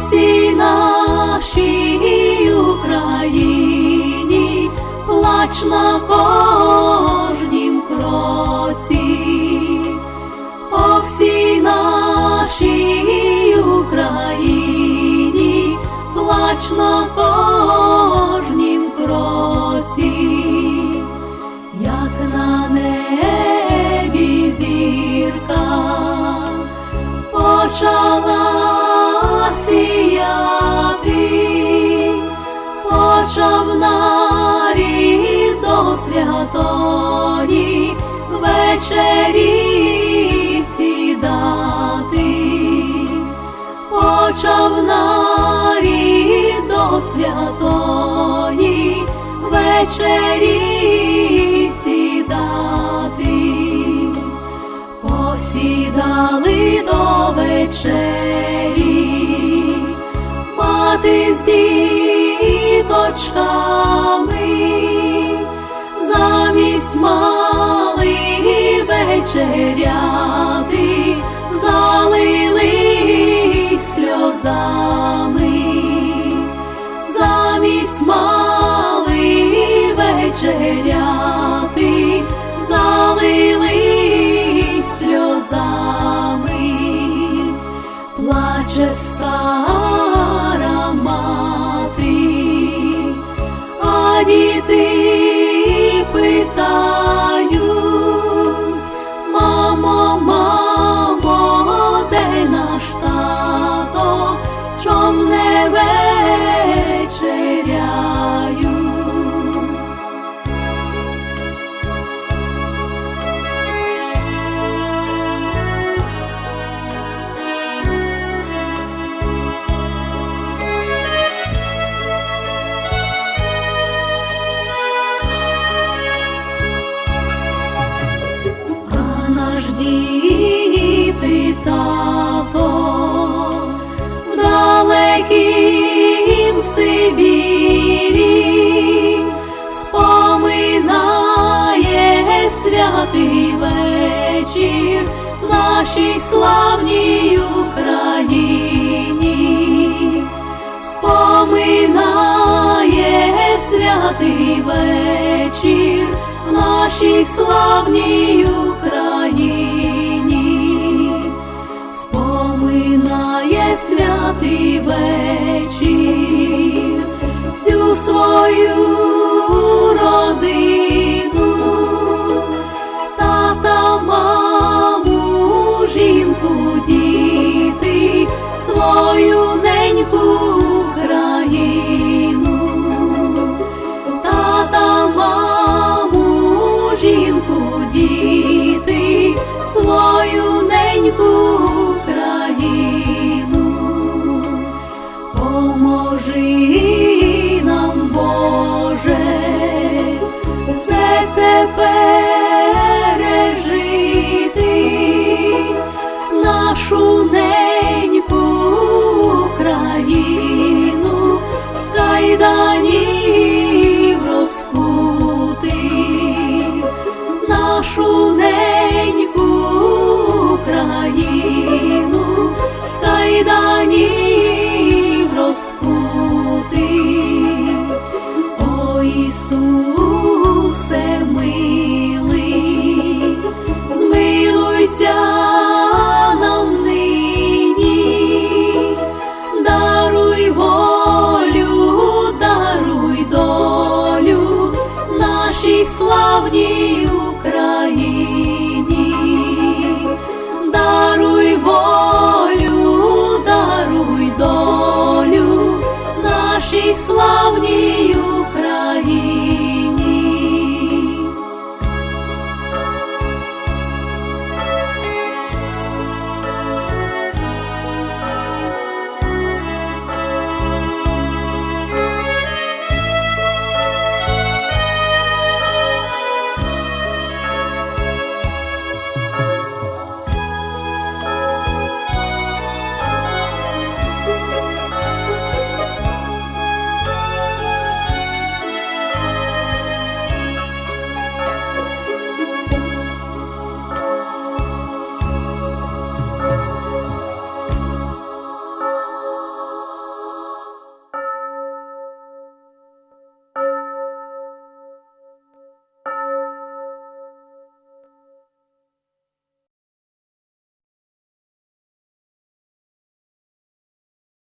всій нашій Україні, плач на кожнім кроці, по всій нашій Україні, плач на кожнім кроці, як на небі зірка почала до вечері сідати, почав нарід до святої вечері сідати. Посідали до вечері, мати з діточками, мали вечеряти, залили сльозами, замість мали вечеряти, залили сльозами, плаче стара святий вечір в нашій славній Україні, споминає святий вечір в нашій славній Україні, споминає святий вечір всю свою родину, пережити, не